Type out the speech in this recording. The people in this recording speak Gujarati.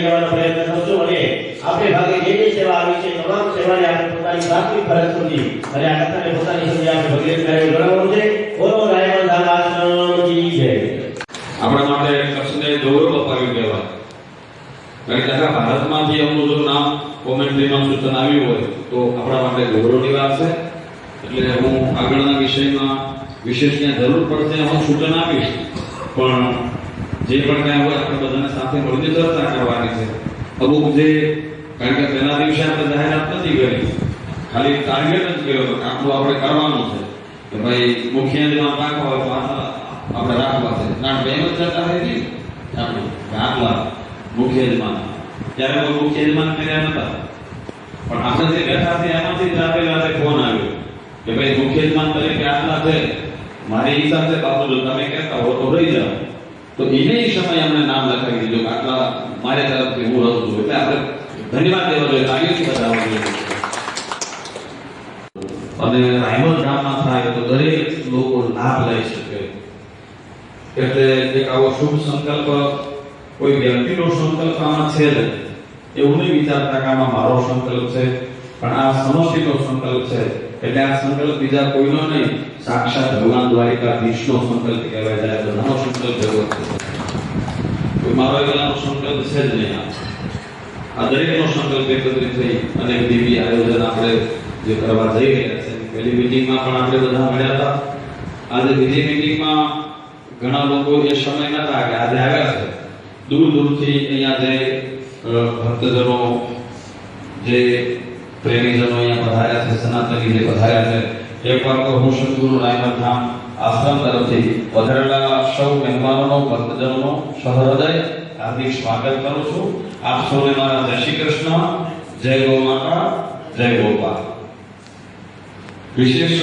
લેવાનો પ્રયત્ન કરશું અને આપણે ભાગે જે જે સેવા આવી છે, તમામ સેવાને આપણે પોતાની પ્રાથમિક ફરજ સમજી અને આ કથાને પોતાની સમજી આપણે ભગીરથ કાર્ય ગણવાનું છે. બોલો રાયવન ધારાશ્રમજી જય. આપણા માટે કચ્છને ગૌરવ અપાવ્યું કહેવાય કારણ કે આખા ભારતમાંથી એમનું જો નામ કોમેન્ટ્રીમાં સૂચન આવ્યું હોય, તો આપણા માટે ગૌરવની વાત છે. એટલે હું આગળના વિષયમાં વિશેષ જરૂર પડશે હું સૂચન આપીશ. પણ જે પણ કાંઈ હોય, આપણે બધાને સાથે મળીને ચર્ચા કરવાની છે. અમુક જે, કારણ કે પહેલા દિવસે આપણે જાહેરાત નથી કરી. ખાલી ટાર્ગેટ જ કર્યો કે આટલું આપણે કરવાનું છે. કે ભાઈ મુખ્યમાં હોય તો આપણે રાખવા છે. કારણ કે જ ચર્ચા થઈ હતી આપણે આટલા મુખ્ય ત્યારે કોઈ મુખ્ય કર્યા નતા. પણ આપણે જે બેઠા છે એમાંથી જ રાતે રાતે ફોન આવ્યો કે ભાઈ મુખ્ય તરીકે આટલા છે. મારી હિસાબ છે, બાપુ, જો તમે કહેતા હો તો રહી જાઓ. તો એને સમયે અમને નામ લખાવી દીધું કે આટલા મારે તરફથી હું રહું છું. એટલે આપણે ધન્યવાદ દેવા જોઈએ તાળીઓથી બતાવવા જોઈએ અને રાયમલ ગામમાં થાય તો દરેક લોકો લાભ લઈ શકે. એટલે એક આવો શુભ સંકલ્પ, કોઈ વ્યક્તિનો સંકલ્પ આમાં છે જ. એવું નહીં વિચારતા કે આમાં મારો સંકલ્પ છે, પણ આ સમષ્ટિનો સંકલ્પ છે. એટલે આ સંકલ્પ બીજા કોઈનો નહીં. સાક્ષાત ભગવાન દ્વારિકાધીશનો સંકલ્પ કહેવાય જાય તો નાનો સંકલ્પ એવો છે કોઈ મારો એકલાનો સંકલ્પ છે જ નહીં આ. આ દરેકનો સંકલ્પ એકત્રિત થઈ અને દિવ્ય આયોજન આપણે જે કરવા જઈ રહ્યા છે. પહેલી મીટિંગમાં પણ આપણે બધા મળ્યા હતા. આજે બીજી મીટિંગમાં ઘણા લોકો એ સમય નતા કે આજે આવ્યા છે. દૂર દૂરથી અહીંયા જે અ, ભક્તજનો જે પ્રેમીજનો અહીંયા પધાર્યા છે સનાતની જે પધાર્યા છે. એકવાર તો હું સદગુરુ રાયમલ ધામ આશ્રમ તરફથી પધારેલા સૌ મહેમાનોનો ભક્તજનોનો સહૃદય હાર્દિક સ્વાગત કરું છું. આપ સૌને મારા જય શ્રી કૃષ્ણ, જય ગો માતા જય ગોપાલ. વિશેષ